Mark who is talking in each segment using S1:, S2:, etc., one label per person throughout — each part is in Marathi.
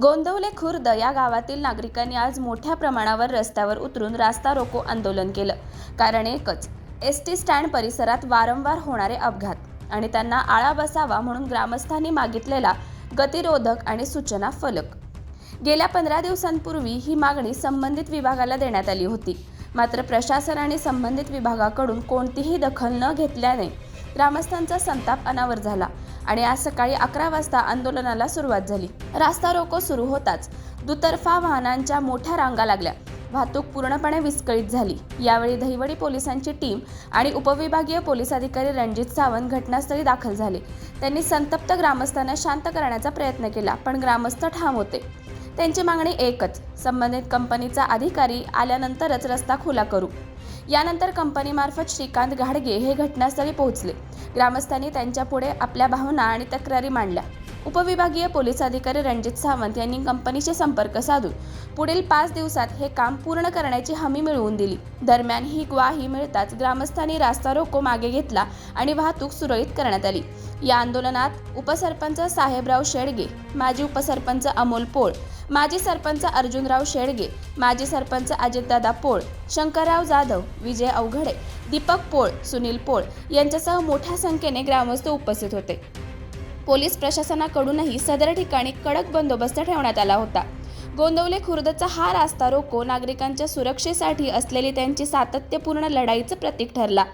S1: गोंदवले खुर्द या गावातील नागरिकांनी आज मोठ्या प्रमाणावर रस्त्यावर उतरून रास्ता रोको आंदोलन केलं. कारण एकच एस टी स्टँड परिसरात वारंवार होणारे अपघात आणि त्यांना आळा बसावा म्हणून ग्रामस्थांनी मागितलेला गतिरोधक आणि सूचना फलक. गेल्या पंधरा दिवसांपूर्वी ही मागणी संबंधित विभागाला देण्यात आली होती. मात्र प्रशासन आणि संबंधित विभागाकडून कोणतीही दखल न घेतल्याने ग्रामस्थांचा संताप अनावर झाला. आणि आज सकाळी अकरा वाजता आंदोलनाला सुरुवात झाली. रास्ता रोको सुरू होताच. दुतर्फा वाहनांच्या मोठ्या रांगा लागल्या. वाहतूक पूर्णपणे विस्कळीत झाली. यावेळी दहिवडी पोलिसांची टीम आणि उपविभागीय पोलीस अधिकारी रणजित सावंत घटनास्थळी दाखल झाले. त्यांनी संतप्त ग्रामस्थांना शांत करण्याचा प्रयत्न केला पण ग्रामस्थ ठाम होते. त्यांची मागणी एकच संबंधित कंपनीचा अधिकारी आल्यानंतरच रस्ता खुला करू. यानंतर कंपनीमार्फत श्रीकांत घाडगे हे घटनास्थळी पोहोचले. ग्रामस्थांनी त्यांच्यापुढे आपल्या भावना आणि तक्रारी मांडल्या. उपविभागीय पोलीस अधिकारी रणजित सावंत यांनी कंपनीशी संपर्क साधून पुढील पाच दिवसात हे काम पूर्ण करण्याची हमी मिळवून दिली. दरम्यान ही ग्वाही मिळताच ग्रामस्थांनी रास्ता रोको मागे घेतला आणि वाहतूक सुरळीत करण्यात आली. या आंदोलनात उपसरपंच साहेबराव शेडगे माजी उपसरपंच अमोल पोळ माजी सरपंच अर्जुनराव शेडगे माजी सरपंच अजितदादा पोळ शंकरराव जाधव विजय अवघडे दीपक पोळ सुनील पोळ यांच्यासह मोठ्या संख्येने ग्रामस्थ उपस्थित होते. पोलीस प्रशासनाकडूनही सदर ठिकाणी कडक बंदोबस्त ठेवण्यात आला होता. गोंदवले खुर्दचा हा रास्ता रोको नागरिकांच्या सुरक्षेसाठी असलेली त्यांची सातत्यपूर्ण लढाईचं प्रतीक ठरला.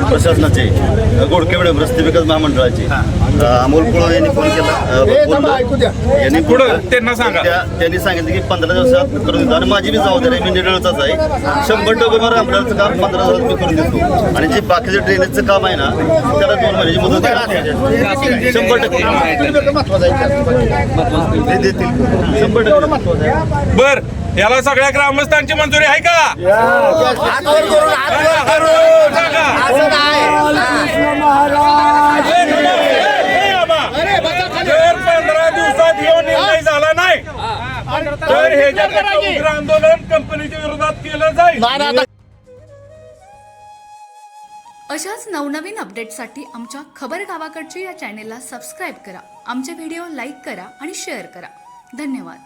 S2: प्रशासनाचे गोडकेवडे रस्ते विकास महामंडळाचे. अमोल कुळ यांनी फोन केला. यांनी.
S3: त्यांना सांगा.
S2: त्या- त्यांनी सांगितलं की पंधरा दिवसात करून देतो. आणि माझी बी जबाबदारी मी निडळचाच आहे. शंभर टक्के मला आमदारचं काम पंधरा दिवसात मी करून देतो. आणि जे बाकीचे ड्रेनेजचं काम आहे ना त्याला दोन महिन्याची मुदत. शंभर टक्के. देतील. शंभर टक्के. महत्वाचं आहे
S3: बर याला सगळ्या ग्रामस्थांची मंजुरी आहे का जर पंधरा दिवसात येऊन निर्णय झाला नाही तर हे जे काही उग्र आंदोलन कंपनीच्या विरोधात केलं जाईल.
S4: अशाच नवनवीन अपडेटसाठी आमच्या खबर गावाकडच्या या चॅनेलला सबस्क्राईब करा. आमचे व्हिडिओ लाईक करा आणि शेअर करा. धन्यवाद.